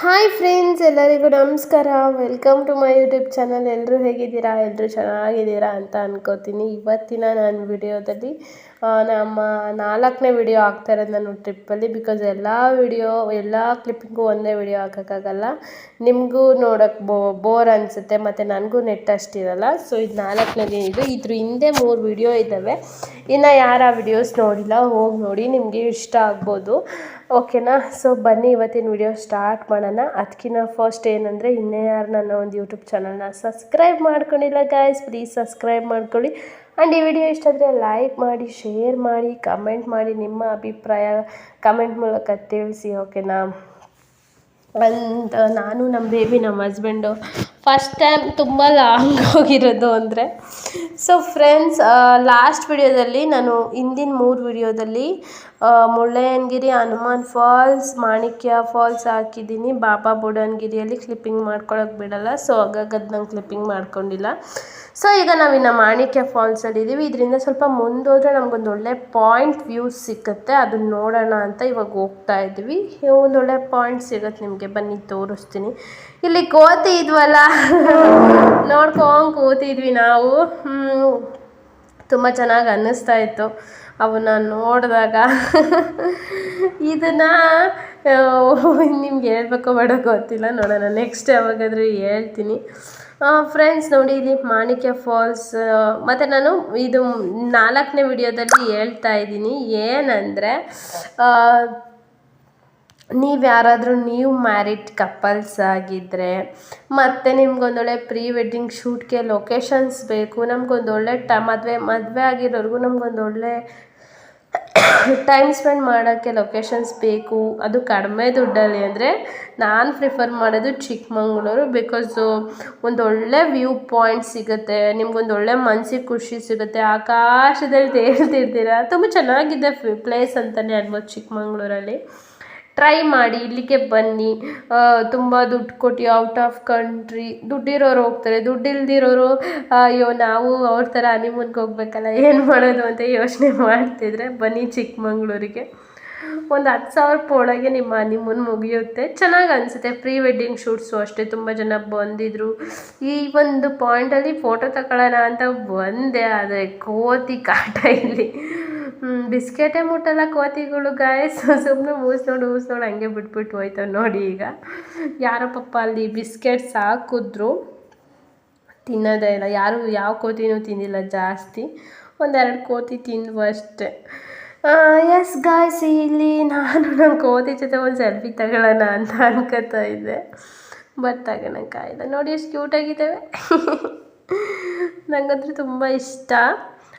Hi friends ಎಲ್ಲರಿಗೂ ನಮಸ್ಕಾರ. Welcome to my YouTube channel ಎಲ್ಲರೂ ಹೇಗಿದ್ದೀರಾ? ಎಲ್ಲರೂ ಚೆನ್ನಾಗಿದ್ದೀರಾ ಅಂತ ಅನ್ಕೋತೀನಿ. ಇವತ್ತಿನ ನಾನು ವಿಡಿಯೋದಲ್ಲಿ ನಮ್ಮ ನಾಲ್ಕನೇ ವಿಡಿಯೋ ಆಗ್ತಾ ಇರೋದು ನಾನು ಟ್ರಿಪ್ಪಲ್ಲಿ ಬಿಕಾಸ್ ಎಲ್ಲ ವಿಡಿಯೋ ಎಲ್ಲ ಕ್ಲಿಪ್ಪಿಂಗು ಒಂದೇ ವಿಡಿಯೋ ಹಾಕೋಕ್ಕಾಗಲ್ಲ. ನಿಮಗೂ ನೋಡೋಕ್ಕೆ ಬೋರ್ ಅನಿಸುತ್ತೆ ಮತ್ತು ನನಗೂ ನೆಟ್ ಅಷ್ಟಿರಲ್ಲ. ಸೊ ಇದು ನಾಲ್ಕನೇದು ಇದು. ಇದ್ರ ಹಿಂದೆ ಮೂರು ವಿಡಿಯೋ ಇದ್ದಾವೆ ಇನ್ನು ಯಾರು ಆ ವಿಡಿಯೋಸ್ ನೋಡಿಲ್ಲ, ಹೋಗಿ ನೋಡಿ. ನಿಮಗೆ ಇಷ್ಟ ಆಗ್ಬೋದು. ಓಕೆನಾ ಸೊ ಬನ್ನಿ, ಇವತ್ತಿನ ವಿಡಿಯೋ ಸ್ಟಾರ್ಟ್ ಮಾಡೋಣ. ಅದಕ್ಕಿಂತ ಫಸ್ಟ್ ಏನಂದರೆ ಇನ್ನೇ ಯಾರು ನನ್ನ ಒಂದು ಯೂಟ್ಯೂಬ್ ಚಾನಲ್ನ ಸಬ್ಸ್ಕ್ರೈಬ್ ಮಾಡ್ಕೊಂಡಿಲ್ಲ ಗಾಯ್ಸ್ ಪ್ಲೀಸ್ ಸಬ್ಸ್ಕ್ರೈಬ್ ಮಾಡ್ಕೊಳ್ಳಿ. ಆ್ಯಂಡ್ ಈ ವಿಡಿಯೋ ಇಷ್ಟ ಆದರೆ ಲೈಕ್ ಮಾಡಿ ಶೇರ್ ಮಾಡಿ ಕಮೆಂಟ್ ಮಾಡಿ ನಿಮ್ಮ ಅಭಿಪ್ರಾಯ ಕಮೆಂಟ್ ಮೂಲಕ ತಿಳಿಸಿ ಓಕೆನಾ ಅಂತ ನಾನು ನಮ್ಮ ಬೇಬಿ ನಮ್ಮ ಹಸ್ಬೆಂಡು ಫಸ್ಟ್ ಟೈಮ್ ತುಂಬ ಲಾಂಗ್ ಹೋಗಿರೋದು ಅಂದರೆ. ಸೊ ಫ್ರೆಂಡ್ಸ್ ಲಾಸ್ಟ್ ವಿಡಿಯೋದಲ್ಲಿ ನಾನು ಹಿಂದಿನ ಮೂರು ವಿಡಿಯೋದಲ್ಲಿ ಮುಳ್ಳಯ್ಯನಗಿರಿ ಹನುಮಾನ್ ಫಾಲ್ಸ್, ಮಾಣಿಕ್ಯ ಫಾಲ್ಸ್ ಹಾಕಿದ್ದೀನಿ. ಬಾಬಾ ಬುಡನ್ಗಿರಿಯಲ್ಲಿ ಕ್ಲಿಪ್ಪಿಂಗ್ ಮಾಡ್ಕೊಳಕ್ಕೆ ಬಿಡಲ್ಲ. ಸೊ ಹಾಗಾಗಿ ಅದು ನಂಗೆ ಕ್ಲಿಪ್ಪಿಂಗ್ ಮಾಡ್ಕೊಂಡಿಲ್ಲ. ಸೊ ಈಗ ನಾವಿನ್ನು ಮಾಣಿಕ್ಯ ಫಾಲ್ಸಲ್ಲಿ ಇದ್ದೀವಿ ಇದರಿಂದ ಸ್ವಲ್ಪ ಮುಂದೋದ್ರೆ ನಮಗೊಂದು ಒಳ್ಳೆ ಪಾಯಿಂಟ್ ವ್ಯೂಸ್ ಸಿಕ್ಕುತ್ತೆ. ಅದನ್ನ ನೋಡೋಣ ಅಂತ ಇವಾಗ ಹೋಗ್ತಾ ಇದ್ದೀವಿ. ಒಂದು ಒಳ್ಳೆ ಪಾಯಿಂಟ್ ಸಿಗುತ್ತೆ ನಿಮಗೆ. ಬನ್ನಿ, ತೋರಿಸ್ತೀನಿ. ಇಲ್ಲಿ ಕೋತಿ ಇದ್ವಲ್ಲ? ನೋಡ್ಕೊಂಡು ಕೂತಿದ್ವಿ ನಾವು. ತುಂಬ ಚೆನ್ನಾಗಿ ಅನ್ನಿಸ್ತಾ ಇತ್ತು. ಅವನ್ನ ನೋಡಿದಾಗ ಇದನ್ನು ನಿಮ್ಗೆ ಹೇಳ್ಬೇಕೋ ಬೇಡ ಗೊತ್ತಿಲ್ಲ, ನೋಡೋಣ. ನೆಕ್ಸ್ಟ್ ಯಾವಾಗಾದರೂ ಹೇಳ್ತೀನಿ. ಫ್ರೆಂಡ್ಸ್ ನೋಡಿ ಇಲ್ಲಿ ಮಾಣಿಕ್ಯ ಫಾಲ್ಸ್ ಮತ್ತು ನಾನು ಇದು ನಾಲ್ಕನೇ ವಿಡಿಯೋದಲ್ಲಿ ಹೇಳ್ತಾ ಇದ್ದೀನಿ. ಏನಂದರೆ ನೀವು ಯಾರಾದರೂ ನೀವು ಮ್ಯಾರಿಡ್ ಕಪಲ್ಸ್ ಆಗಿದ್ದರೆ ಮತ್ತು ನಿಮ್ಗೊಂದೊಳ್ಳೆ ಪ್ರೀ ವೆಡ್ಡಿಂಗ್ ಶೂಟ್ಗೆ ಲೊಕೇಶನ್ಸ್ ಬೇಕು, ನಮ್ಗೊಂದೊಳ್ಳೆ ಟ, ಮದುವೆ ಮದುವೆ ಆಗಿರೋರ್ಗು ನಮ್ಗೊಂದೊಳ್ಳೆ ಟೈಮ್ ಸ್ಪೆಂಡ್ ಮಾಡೋಕ್ಕೆ ಲೊಕೇಶನ್ಸ್ ಬೇಕು. ಅದು ಕಡಿಮೆ ದುಡ್ಡಲ್ಲಿ ಅಂದರೆ ನಾನು ಪ್ರಿಫರ್ ಮಾಡೋದು ಚಿಕ್ಕಮಂಗ್ಳೂರು ಬಿಕಾಸು ಒಂದೊಳ್ಳೆ ವ್ಯೂ ಪಾಯಿಂಟ್ ಸಿಗುತ್ತೆ, ನಿಮ್ಗೊಂದೊಳ್ಳೆ ಮನ್ಸಿಗೆ ಖುಷಿ ಸಿಗುತ್ತೆ, ಆಕಾಶದಲ್ಲಿ ತೇಳ್ತಿರ್ತೀರ ತುಂಬ ಚೆನ್ನಾಗಿದೆ ಪ್ಲೇಸ್ ಅಂತಲೇ ಅನ್ಬೋದು ಚಿಕ್ಕಮಂಗ್ಳೂರಲ್ಲಿ. ಟ್ರೈ ಮಾಡಿ ಇಲ್ಲಿಗೆ ಬನ್ನಿ. ತುಂಬ ದುಡ್ಡು ಕೊಟ್ಟು ಔಟ್ ಆಫ್ ಕಂಟ್ರಿ ದುಡ್ಡಿರೋರು ಹೋಗ್ತಾರೆ. ದುಡ್ಡಿಲ್ದಿರೋರು, ಅಯ್ಯೋ, ನಾವು ಅವ್ರ ಥರ ಹನಿಮೂನ್ಗೆ ಹೋಗ್ಬೇಕಲ್ಲ, ಏನು ಮಾಡೋದು ಅಂತ ಯೋಚನೆ ಮಾಡ್ತಿದ್ರೆ ಬನ್ನಿ ಚಿಕ್ಕಮಂಗ್ಳೂರಿಗೆ. ಒಂದು ಹತ್ತು ಸಾವಿರ ರೂಪಾಯಿ ನಿಮ್ಮ ಹನಿಮೂನ್ ಮುಗಿಯುತ್ತೆ. ಚೆನ್ನಾಗಿ ಅನಿಸುತ್ತೆ. ಪ್ರೀ ವೆಡ್ಡಿಂಗ್ ಶೂಟ್ಸು ಅಷ್ಟೇ ತುಂಬ ಜನ ಬಂದಿದ್ದರು ಈ ಒಂದು ಪಾಯಿಂಟಲ್ಲಿ ಫೋಟೋ ತಗೊಳ್ಳೋಣ ಅಂತ ಬಂದೆ, ಆದರೆ ಕೋತಿ ಕಾಟ ಇಲ್ಲಿ. ಬಿಸ್ಕೆಟೇ ಮುಟ್ಟಲ್ಲ ಕೋತಿಗಳು ಗಾಯಸ್ ಸುಮ್ಮನೆ ಊಸ್ ನೋಡು ಊಸ್ ನೋಡಿ, ಹಂಗೆ ಬಿಟ್ಬಿಟ್ಟು ಹೋಯ್ತವೆ ನೋಡಿ ಈಗ. ಯಾರೋ ಪಪ್ಪ ಅಲ್ಲಿ ಬಿಸ್ಕೆಟ್ಸ್ ಹಾಕಿದ್ರು ತಿನ್ನೋದೇ ಇಲ್ಲ. ಯಾರು ಯಾವ ಕೋತಿನೂ ತಿಂದಿಲ್ಲ, ಜಾಸ್ತಿ. ಒಂದೆರಡು ಕೋತಿ ತಿಂದ್ವು ಅಷ್ಟೆ. ಎಸ್ ಗಾಯ್ಸ್ ಇಲ್ಲಿ ನಾನು ನನ್ನ ಕೋತಿ ಜೊತೆ ಒಂದು ಸೆಲ್ಫಿ ತಗೊಳ್ಳೋಣ ಅಂತ ಅನ್ಕೋತಾ ಇದ್ದೆ. ಬಟ್ ತಗೊಳಕ್ಕಾಗಿಲ್ಲ ನೋಡಿ, ಎಷ್ಟು ಕ್ಯೂಟಾಗಿದ್ದಾವೆ ನನಗಂತೂ ತುಂಬ ಇಷ್ಟ.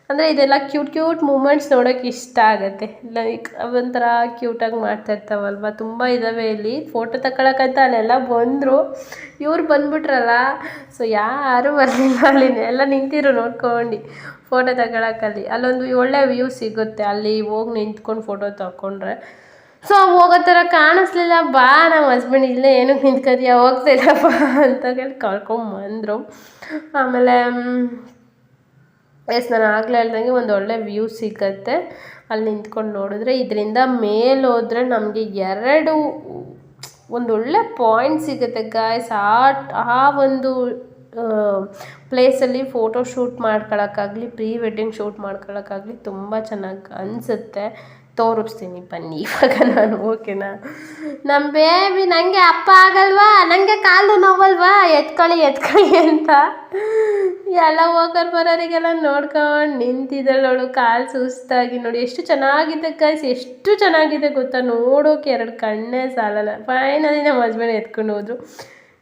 ಅಂದರೆ ಇದೆಲ್ಲ ಕ್ಯೂಟ್ ಕ್ಯೂಟ್ ಮೂಮೆಂಟ್ಸ್ ನೋಡೋಕೆ ಇಷ್ಟ ಆಗುತ್ತೆ. ಲೈಕ್ ಒಂಥರ ಕ್ಯೂಟಾಗಿ ಮಾಡ್ತಾ ಇರ್ತಾವಲ್ವ ತುಂಬ ಇದ್ದಾವೆ ಇಲ್ಲಿ. ಫೋಟೋ ತಗೊಳಕ್ಕಂತ ಅಲ್ಲೆಲ್ಲ ಬಂದರು. ಇವ್ರು ಬಂದ್ಬಿಟ್ರಲ್ಲ. ಸೊ ಯಾರೂ ಬರಲಿಲ್ಲ ಅಲ್ಲಿ ಎಲ್ಲ ನಿಂತಿರು ನೋಡ್ಕೊಂಡು ಫೋಟೋ ತಗೊಳಕ್ಕಲ್ಲಿ ಅಲ್ಲೊಂದು ಒಳ್ಳೆ ವ್ಯೂ ಸಿಗುತ್ತೆ. ಅಲ್ಲಿ ಹೋಗಿ ನಿಂತ್ಕೊಂಡು ಫೋಟೋ ತಗೊಂಡ್ರೆ ಸೊ ಹೋಗೋ ಥರ ಕಾಣಿಸ್ಲಿಲ್ಲ. ಬಾ ನಮ್ಮ ಹಸ್ಬೆಂಡ್ ಇಲ್ಲೇ ಏನಕ್ಕೆ ನಿಂತ್ಕೊತೀಯ ಹೋಗ್ತಿಲ್ಲ ಬಾ ಅಂತ ಕರ್ಕೊಂಡು ಬಂದರು ಆಮೇಲೆ ಎಸ್ ನಾನು ಆಗಲೇ ಹೇಳ್ದಂಗೆ ಒಂದು ಒಳ್ಳೆ ವ್ಯೂ ಸಿಗತ್ತೆ. ಅಲ್ಲಿ ನಿಂತ್ಕೊಂಡು ನೋಡಿದ್ರೆ ಇದರಿಂದ ಮೇಲೆ ನಮಗೆ ಎರಡು ಒಂದು ಒಳ್ಳೆ ಪಾಯಿಂಟ್ ಸಿಗುತ್ತೆ ಗಾಯ್ಸ್ ಆ ಆ ಒಂದು ಪ್ಲೇಸಲ್ಲಿ ಫೋಟೋ ಶೂಟ್ ಮಾಡ್ಕೊಳಕ್ಕಾಗಲಿ ಪ್ರೀ ವೆಡ್ಡಿಂಗ್ ಶೂಟ್ ಮಾಡ್ಕೊಳಕ್ಕಾಗಲಿ ತುಂಬ ಚೆನ್ನಾಗಿ ಅನಿಸುತ್ತೆ. ತೋರಿಸ್ತೀನಿ ಬನ್ನಿ. ಇವಾಗ ನಾನು ಓಕೆನಾ? ನಮ್ಮ ಬೇಬಿ ನನಗೆ ಅಪ್ಪ ಆಗಲ್ವಾ? ನನಗೆ ಕಾಲು ನೋವಲ್ವಾ? ಎತ್ಕೊಳ್ಳಿ ಎತ್ಕೊಳ್ಳಿ ಅಂತ. ಎಲ್ಲ ಹೋಗೋರು ಬರೋರಿಗೆಲ್ಲ ನೋಡ್ಕೊಂಡು ನಿಂತಿದ್ದಳು ಕಾಲು ಸುಸ್ತಾಗಿ ನೋಡಿ. ಎಷ್ಟು ಚೆನ್ನಾಗಿದೆ ಕೈಸ್ ಎಷ್ಟು ಚೆನ್ನಾಗಿದೆ ಗೊತ್ತಾ? ನೋಡೋಕೆ ಎರಡು ಕಣ್ಣೇ ಸಾಲಲ್ಲ. ಫೈನಲಿ ನಮ್ಮ ಹಸ್ಬೆಂಡ್ ಎತ್ಕೊಂಡು ಹೋದ್ರು.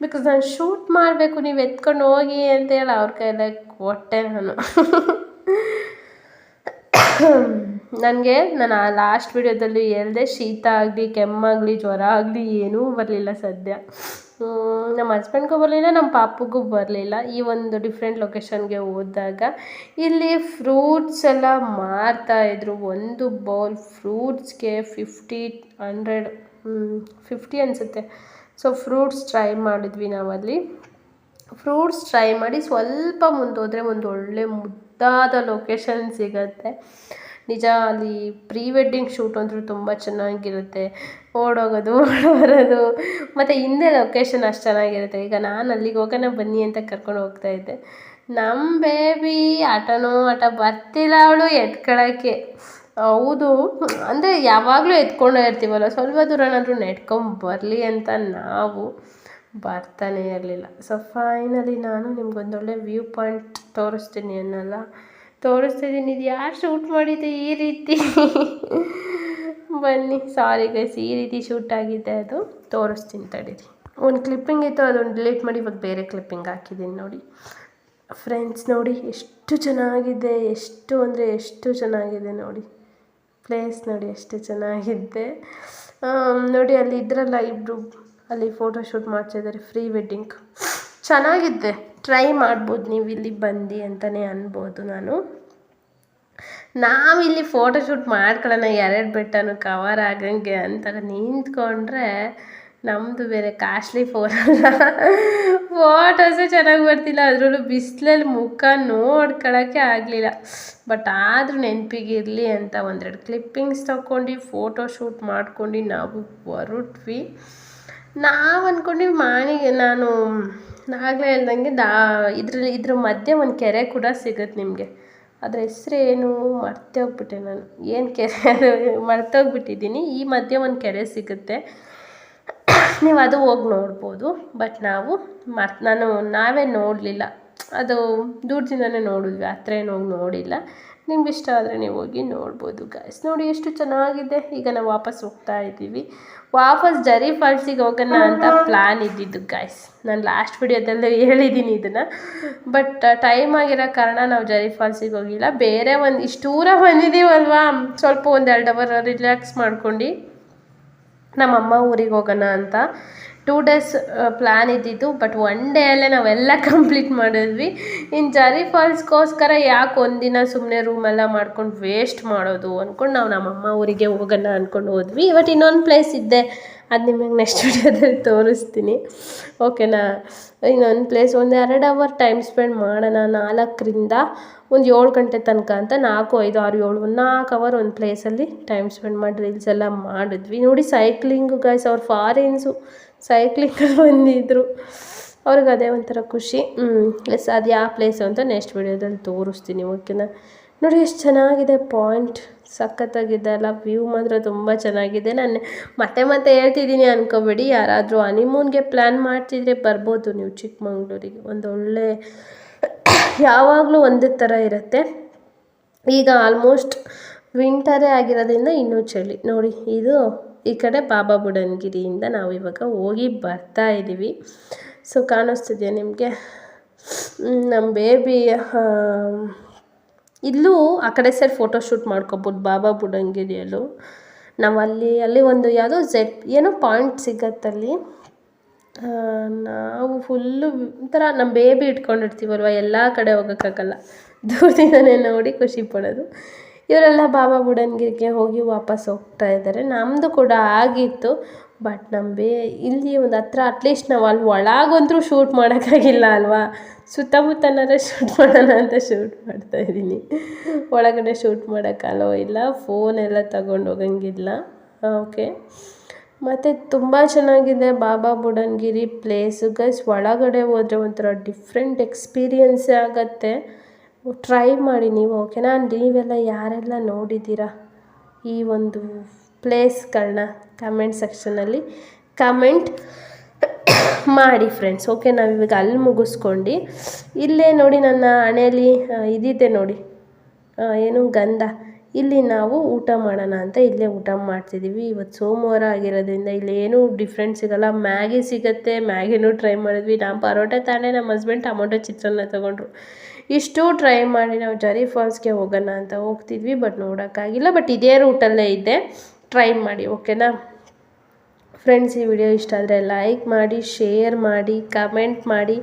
ಬಿಕಾಸ್ ನಾನು ಶೂಟ್ ಮಾಡಬೇಕು, ನೀವು ಎತ್ಕೊಂಡು ಹೋಗಿ ಅಂತ ಹೇಳಿ ಅವ್ರ ಕೈಯಲ್ಲೇ ಕೊಟ್ಟೆ ನಾನು. ನನಗೆ ನಾನು ಆ ಲಾಸ್ಟ್ ವಿಡಿಯೋದಲ್ಲಿ ಹೇಳಿದೆ, ಶೀತ ಆಗಲಿ, ಕೆಮ್ಮಾಗಲಿ, ಜ್ವರ ಆಗಲಿ, ಏನೂ ಬರಲಿಲ್ಲ ಸದ್ಯ. ನಮ್ಮ ಹಸ್ಬೆಂಡ್ಗೂ ಬರಲಿಲ್ಲ, ನಮ್ಮ ಪಾಪಗೂ ಬರಲಿಲ್ಲ. ಈ ಒಂದು ಡಿಫ್ರೆಂಟ್ ಲೊಕೇಶನ್ಗೆ ಹೋದಾಗ ಇಲ್ಲಿ ಫ್ರೂಟ್ಸ್ ಎಲ್ಲ ಮಾರ್ತಾಯಿದ್ರು ಒಂದು ಬೌಲ್ ಫ್ರೂಟ್ಸ್ಗೆ ಫಿಫ್ಟಿ ಹಂಡ್ರೆಡ್ ಫಿಫ್ಟಿ ಅನಿಸುತ್ತೆ. ಸೊ ಫ್ರೂಟ್ಸ್ ಟ್ರೈ ಮಾಡಿದ್ವಿ ನಾವಲ್ಲಿ. ಫ್ರೂಟ್ಸ್ ಟ್ರೈ ಮಾಡಿ ಸ್ವಲ್ಪ ಮುಂದೋದ್ರೆ ಒಂದು ಒಳ್ಳೆ ಮುದ್ದಾದ ಲೊಕೇಶನ್ ಸಿಗತ್ತೆ. ನಿಜ, ಅಲ್ಲಿ ಪ್ರೀ ವೆಡ್ಡಿಂಗ್ ಶೂಟ್ ಅಂತೂ ತುಂಬ ಚೆನ್ನಾಗಿರುತ್ತೆ. ಓಡೋಗೋದು ಬರೋದು ಮತ್ತು ಹಿಂದೆ ಲೊಕೇಶನ್ ಅಷ್ಟು ಚೆನ್ನಾಗಿರುತ್ತೆ. ಈಗ ನಾನು ಅಲ್ಲಿಗೆ ಹೋಗೋಣ, ಬನ್ನಿ ಅಂತ ಕರ್ಕೊಂಡು ಹೋಗ್ತಾ ಇದ್ದೆ. ನಮ್ಮ ಬೇಬಿ ಆಟನೋ ಆಟ ಬರ್ತಿಲ್ಲ ಅವಳು ಎತ್ಕೊಳ್ಳೋಕ್ಕೆ ಹೌದು. ಅಂದರೆ ಯಾವಾಗಲೂ ಎತ್ಕೊಂಡೇ ಇರ್ತೀವಲ್ಲ, ಸ್ವಲ್ಪ ದೂರನಾದರೂ ನೆಟ್ಕೊಂಡು ಬರಲಿ ಅಂತ ನಾವು ಬರ್ತಾನೆ ಇರಲಿಲ್ಲ. ಸೊ ಫೈನಲಿ ನಾನು ನಿಮ್ಗೊಂದೊಳ್ಳೆ ವ್ಯೂ ಪಾಯಿಂಟ್ ತೋರಿಸ್ತೀನಿ ಅನ್ನಲ್ಲ. ತೋರಿಸ್ತಿದ್ದೀನಿ. ಇದು ಯಾರು ಶೂಟ್ ಮಾಡಿದ್ದು ಈ ರೀತಿ? ಬನ್ನಿ ಸಾರಿ ಗೈಸ್ ಈ ರೀತಿ ಶೂಟ್ ಆಗಿದೆ ಅದು. ತೋರಿಸ್ತೀನಿ ತಡೀರಿ ಒಂದು ಕ್ಲಿಪ್ಪಿಂಗ್ ಇತ್ತು, ಅದೊಂದು ಡಿಲೀಟ್ ಮಾಡಿ, ಇವಾಗ ಬೇರೆ ಕ್ಲಿಪ್ಪಿಂಗ್ ಹಾಕಿದ್ದೀನಿ ನೋಡಿ. ಫ್ರೆಂಡ್ಸ್ ನೋಡಿ, ಎಷ್ಟು ಚೆನ್ನಾಗಿದೆ, ಎಷ್ಟು ಅಂದರೆ ಎಷ್ಟು ಚೆನ್ನಾಗಿದೆ ನೋಡಿ. ಪ್ಲೇಸ್ ನೋಡಿ, ಎಷ್ಟು ಚೆನ್ನಾಗಿದೆ. ನೋಡಿ, ಅಲ್ಲಿ ಇದ್ರಲ್ಲ ಇಬ್ಬರು ಅಲ್ಲಿ ಫೋಟೋ ಶೂಟ್ ಮಾಡ್ತಿದ್ದಾರೆ ಫ್ರೀ ವೆಡ್ಡಿಂಗ್ ಚೆನ್ನಾಗಿದೆ. ಟ್ರೈ ಮಾಡ್ಬೋದು ನೀವು ಇಲ್ಲಿ ಬಂದು ಅಂತಲೇ ಅನ್ಬೋದು ನಾನು. ನಾವಿಲ್ಲಿ ಫೋಟೋ ಶೂಟ್ ಮಾಡ್ಕೊಳ್ಳೋಣ, ಎರಡು ಬೆಟ್ಟನು ಕವರ್ ಆಗಂಗೆ ಅಂತ ನಿಂತ್ಕೊಂಡ್ರೆ ನಮ್ಮದು ಬೇರೆ ಕಾಸ್ಟ್ಲಿ ಫೋನ್ ಅಲ್ಲ. ಫೋಟೋಸೇ ಚೆನ್ನಾಗಿ ಬರ್ತಿಲ್ಲ, ಅದರಲ್ಲೂ ಬಿಸಿಲಲ್ಲಿ ಮುಖ ನೋಡ್ಕೊಳ್ಳೋಕ್ಕೆ ಆಗಲಿಲ್ಲ. ಬಟ್ ಆದರೂ ನೆನಪಿಗಿರಲಿ ಅಂತ ಒಂದೆರಡು ಕ್ಲಿಪ್ಪಿಂಗ್ಸ್ ತೊಗೊಂಡು ಫೋಟೋ ಶೂಟ್ ಮಾಡ್ಕೊಂಡು ನಾವು ಹೊರಟ್ವಿ. ನಾವು ಅಂದ್ಕೊಂಡು ಮಾಣಿಗೆ ನಾನು ಆಗಲೇ ಹೇಳ್ದಂಗೆ ದಾ ಇದರಲ್ಲಿ ಇದ್ರ ಮಧ್ಯೆ ಒಂದು ಕೆರೆ ಕೂಡ ಸಿಗುತ್ತೆ ನಿಮಗೆ. ಅದ್ರ ಹೆಸ್ರೇನು ಮರ್ತೋಗ್ಬಿಟ್ಟೆ ನಾನು. ಏನು ಕೆರೆ ಮರ್ತೋಗ್ಬಿಟ್ಟಿದ್ದೀನಿ. ಈ ಮಧ್ಯೆ ಒಂದು ಕೆರೆ ಸಿಗುತ್ತೆ. ನೀವು ಅದು ಹೋಗಿ ನೋಡ್ಬೋದು. ಬಟ್ ನಾವು ಮರ್ತು, ನಾನು ನಾವೇ ನೋಡಲಿಲ್ಲ. ಅದು ದೂರದಿಂದನೇ ನೋಡಿದ್ವಿ ಹತ್ರ ಏನು ಹೋಗಿ ನೋಡಿಲ್ಲ. ನಿಮ್ಗೆ ಇಷ್ಟ ಆದರೆ ನೀವು ಹೋಗಿ ನೋಡ್ಬೋದು ಗಾಯ್ಸ್ ನೋಡಿ ಎಷ್ಟು ಚೆನ್ನಾಗಿದೆ. ಈಗ ನಾವು ವಾಪಸ್ ಹೋಗ್ತಾ ಇದ್ದೀವಿ. ವಾಪಸ್ ಜರಿ ಫಾಲ್ಸಿಗೆ ಹೋಗೋಣ ಅಂತ ಪ್ಲ್ಯಾನ್ ಇದ್ದಿದ್ದು ಗಾಯ್ಸ್ ನಾನು ಲಾಸ್ಟ್ ವಿಡಿಯೋದಲ್ಲೇ ಹೇಳಿದ್ದೀನಿ ಇದನ್ನು. ಬಟ್ ಟೈಮ್ ಆಗಿರೋ ಕಾರಣ ನಾವು ಜರಿ ಫಾಲ್ಸಿಗೆ ಹೋಗಿಲ್ಲ. ಬೇರೆ ಒಂದು, ಇಷ್ಟು ದೂರ ಬಂದಿದ್ದೀವಲ್ವಾ? ಸ್ವಲ್ಪ ಒಂದು ಎರಡು ಅವರ್ ರಿಲ್ಯಾಕ್ಸ್ ಮಾಡ್ಕೊಂಡು ನಮ್ಮಮ್ಮ ಊರಿಗೆ ಹೋಗೋಣ ಅಂತ. ಟೂ ಡೇಸ್ ಪ್ಲ್ಯಾನ್ ಇದ್ದಿದ್ದು ಬಟ್ ಒನ್ ಡೇ ಅಲ್ಲೇ ನಾವೆಲ್ಲ ಕಂಪ್ಲೀಟ್ ಮಾಡಿದ್ವಿ. ಇನ್ನು ಜರಿ ಫಾಲ್ಸ್ಗೋಸ್ಕರ ಯಾಕೆ ಒಂದಿನ ಸುಮ್ಮನೆ ರೂಮೆಲ್ಲ ಮಾಡ್ಕೊಂಡು ವೇಸ್ಟ್ ಮಾಡೋದು ಅಂದ್ಕೊಂಡು ನಾವು ನಮ್ಮ ಅಮ್ಮ ಊರಿಗೆ ಹೋಗೋಣ ಅಂದ್ಕೊಂಡು ಹೋದ್ವಿ. ಬಟ್ ಇನ್ನೊಂದು ಪ್ಲೇಸ್ ಇದ್ದೆ. ಅದು ನಿಮಗೆ ನೆಕ್ಸ್ಟ್ ವಿಡಿಯೋದಲ್ಲಿ ತೋರಿಸ್ತೀನಿ. ಓಕೆನಾ ಇನ್ನೊಂದು ಪ್ಲೇಸ್ ಒಂದು ಎರಡು ಅವರ್ ಟೈಮ್ ಸ್ಪೆಂಡ್ ಮಾಡೋಣ. ನಾಲ್ಕರಿಂದ ಒಂದು ಏಳು ಗಂಟೆ ತನಕ ಅಂತ ನಾಲ್ಕು, ಐದು, ಆರು, ಏಳು, ಒಂದು ನಾಲ್ಕು ಅವರ್ ಒಂದು ಪ್ಲೇಸಲ್ಲಿ ಟೈಮ್ ಸ್ಪೆಂಡ್ ಮಾಡಿ ರೀಲ್ಸ್ ಎಲ್ಲ ಮಾಡಿದ್ವಿ. ನೋಡಿ ಸೈಕ್ಲಿಂಗು ಗಾಯ್ಸ್ ಅವ್ರು ಫಾರಿನ್ಸು ಸೈಕ್ಲಿಂಗಲ್ಲಿ ಬಂದಿದ್ದರು ಅವ್ರಿಗೆ ಅದೇ ಒಂಥರ ಖುಷಿ. ಎಸ್, ಅದು ಯಾವ ಪ್ಲೇಸು ಅಂತ ನೆಕ್ಸ್ಟ್ ವೀಡಿಯೋದಲ್ಲಿ ತೋರಿಸ್ತೀನಿ ಓಕೆನಾ ನೋಡಿ, ಎಷ್ಟು ಚೆನ್ನಾಗಿದೆ ಪಾಯಿಂಟ್ ಸಖತ್ತಾಗಿದೆ, ಅಲ್ಲ ವ್ಯೂ ಮಾತ್ರ ತುಂಬ ಚೆನ್ನಾಗಿದೆ. ನಾನು ಮತ್ತೆ ಮತ್ತೆ ಹೇಳ್ತಿದ್ದೀನಿ ಅನ್ಕೋಬೇಡಿ. ಯಾರಾದರೂ ಹನಿಮೂನ್ಗೆ ಪ್ಲ್ಯಾನ್ ಮಾಡ್ತಿದ್ರೆ ಬರ್ಬೋದು ನೀವು ಚಿಕ್ಕಮಂಗ್ಳೂರಿಗೆ. ಒಂದೊಳ್ಳೆ ಯಾವಾಗಲೂ ಒಂದೇ ಥರ ಇರುತ್ತೆ. ಈಗ ಆಲ್ಮೋಸ್ಟ್ ವಿಂಟರೇ ಆಗಿರೋದ್ರಿಂದ ಇನ್ನೂ ಚಳಿ. ನೋಡಿ, ಇದು ಈ ಕಡೆ ಬಾಬಾ ಬುಡನ್ಗಿರಿಯಿಂದ ನಾವು ಇವಾಗ ಹೋಗಿ ಬರ್ತಾ ಇದ್ದೀವಿ ಸೊ ಕಾಣಿಸ್ತಿದೆಯಾ ನಿಮಗೆ? ನಮ್ಮ ಬೇಬಿ ಇಲ್ಲೂ ಆ ಕಡೆ ಸೈಡ್ ಫೋಟೋಶೂಟ್ ಮಾಡ್ಕೊಬೋದು ಬಾಬಾ ಬುಡನ್ಗಿರಿಯಲ್ಲೂ. ನಾವು ಅಲ್ಲಿ ಅಲ್ಲಿ ಒಂದು ಯಾವುದೋ ಜೆಟ್ ಏನೋ ಪಾಯಿಂಟ್ ಸಿಗತ್ತಲ್ಲಿ ನಾವು ಫುಲ್ಲು ಒಂಥರ ನಮ್ಮ ಬೇಬಿ ಇಟ್ಕೊಂಡಿರ್ತೀವಲ್ವ, ಎಲ್ಲ ಕಡೆ ಹೋಗೋಕ್ಕಾಗಲ್ಲ. ದೂರದಿಂದನೇ ನೋಡಿ ಖುಷಿ ಪಡೋದು. ಇವರೆಲ್ಲ ಬಾಬಾ ಬುಡನ್ಗಿರಿಗೆ ಹೋಗಿ ವಾಪಸ್ ಹೋಗ್ತಾ ಇದ್ದಾರೆ. ನಮ್ಮದು ಕೂಡ ಆಗಿತ್ತು ಬಟ್ ನಮ್ಮ ಇಲ್ಲಿ ಒಂದು ಹತ್ರ ಅಟ್ಲೀಸ್ಟ್ ನಾವು ಅಲ್ಲಿ ಒಳಗಂತೂ ಶೂಟ್ ಮಾಡೋಕ್ಕಾಗಿಲ್ಲ ಅಲ್ವಾ? ಸುತ್ತಮುತ್ತನಾದ್ರೆ ಶೂಟ್ ಮಾಡೋಣ ಅಂತ ಶೂಟ್ ಮಾಡ್ತಾಯಿದ್ದೀನಿ ಒಳಗಡೆ ಶೂಟ್ ಮಾಡೋಕ್ಕಲ್ಲೋ ಇಲ್ಲ ಫೋನೆಲ್ಲ ತಗೊಂಡು ಹೋಗಂಗಿಲ್ಲ. ಓಕೆ ಮತ್ತು ತುಂಬ ಚೆನ್ನಾಗಿದೆ ಬಾಬಾ ಬುಡನ್ಗಿರಿ ಪ್ಲೇಸು ಗೈಸ್ ಒಳಗಡೆ ಹೋದರೆ ಒಂಥರ ಡಿಫ್ರೆಂಟ್ ಎಕ್ಸ್ಪೀರಿಯನ್ಸೇ ಆಗುತ್ತೆ. ಟ್ರೈ ಮಾಡಿ ನೀವು ಓಕೆನಾ ನೀವೆಲ್ಲ ಯಾರೆಲ್ಲ ನೋಡಿದ್ದೀರಾ ಈ ಒಂದು ಪ್ಲೇಸ್ಗಳನ್ನ ಕಮೆಂಟ್ ಸೆಕ್ಷನಲ್ಲಿ ಕಮೆಂಟ್ ಮಾಡಿ ಫ್ರೆಂಡ್ಸ್ ಓಕೆ ನಾವು ಇವಾಗ ಅಲ್ಲಿ ಮುಗಿಸ್ಕೊಂಡು, ಇಲ್ಲೇ ನೋಡಿ ನನ್ನ ಹಣೆಯಲ್ಲಿ ಇದಿದೆ ನೋಡಿ ಏನು ಗಂಧ. ಇಲ್ಲಿ ನಾವು ಊಟ ಮಾಡೋಣ ಅಂತ ಇಲ್ಲೇ ಊಟ ಮಾಡ್ತಿದ್ದೀವಿ. ಇವತ್ತು ಸೋಮವಾರ ಆಗಿರೋದ್ರಿಂದ ಇಲ್ಲಿ ಏನು ಡಿಫ್ರೆಂಟ್ ಸಿಗೋಲ್ಲ. ಮ್ಯಾಗಿ ಸಿಗುತ್ತೆ. ಮ್ಯಾಗಿನೂ ಟ್ರೈ ಮಾಡಿದ್ವಿ. ನಾನು ಪರೋಟ ತಾನೇ ನಮ್ಮ ಹಸ್ಬೆಂಡ್ ಟೊಮೊಟೊ ಚಿತ್ರಾನ್ನ ತೊಗೊಂಡ್ರು. ಇಷ್ಟು ಟ್ರೈ ಮಾಡಿ ನಾವು ಜರಿ ಫಾಲ್ಸ್ಗೆ ಹೋಗೋಣ ಅಂತ ಹೋಗ್ತಿದ್ವಿ ಬಟ್ ನೋಡೋಕ್ಕಾಗಿಲ್ಲ. ಬಟ್ ಇದೇ ರೂಟಲ್ಲೇ ಇದ್ದೆ ಟ್ರೈ ಮಾಡಿ ಓಕೆನಾ ಫ್ರೆಂಡ್ಸ್ ಈ ವಿಡಿಯೋ ಇಷ್ಟ ಆದರೆ ಲೈಕ್ ಮಾಡಿ ಶೇರ್ ಮಾಡಿ ಕಮೆಂಟ್ ಮಾಡಿ.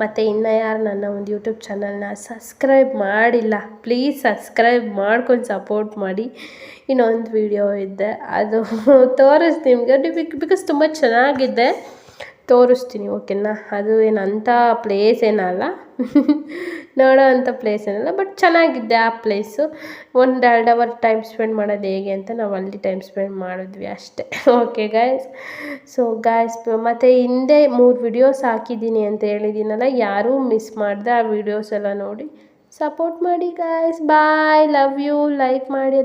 ಮತ್ತು ಇನ್ನು ಯಾರು ನನ್ನ ಒಂದು ಯೂಟ್ಯೂಬ್ ಚಾನಲ್ನ ಸಬ್ಸ್ಕ್ರೈಬ್ ಮಾಡಿಲ್ಲ ಪ್ಲೀಸ್ ಸಬ್ಸ್ಕ್ರೈಬ್ ಮಾಡ್ಕೊಂಡು ಸಪೋರ್ಟ್ ಮಾಡಿ. ಇನ್ನೊಂದು ವಿಡಿಯೋ ಇದೆ. ಅದು ತೋರಿಸ್ತೀನಿ ನಿಮಗೆ. ಬಿಕಾಸ್ ತುಂಬ ಚೆನ್ನಾಗಿದೆ. ತೋರಿಸ್ತೀನಿ, ಓಕೆನಾ? ಅದು ಏನಂತ ಪ್ಲೇಸ್ ಏನಲ್ಲ. ನೋಡೋ ಅಂಥ ಪ್ಲೇಸ್ ಏನಲ್ಲ ಬಟ್ ಚೆನ್ನಾಗಿದೆ ಆ ಪ್ಲೇಸು ಒಂದು ಎರಡು ಅವರ್ ಟೈಮ್ ಸ್ಪೆಂಡ್ ಮಾಡೋದು ಹೇಗೆ ಅಂತ ನಾವು ಅಲ್ಲಿ ಟೈಮ್ ಸ್ಪೆಂಡ್ ಮಾಡಿದ್ವಿ ಅಷ್ಟೇ. ಓಕೆ ಗಾಯ್ಸ್ ಸೊ ಗಾಯ್ಸ್ ಮತ್ತು ಹಿಂದೆ ಮೂರು ವಿಡಿಯೋಸ್ ಹಾಕಿದ್ದೀನಿ ಅಂತ ಹೇಳಿದ್ದೀನಲ್ಲ, ಯಾರೂ ಮಿಸ್ ಮಾಡಿದೆ ಆ ವಿಡಿಯೋಸ್ ಎಲ್ಲ ನೋಡಿ ಸಪೋರ್ಟ್ ಮಾಡಿ guys bye love you like ಮಾಡಿ.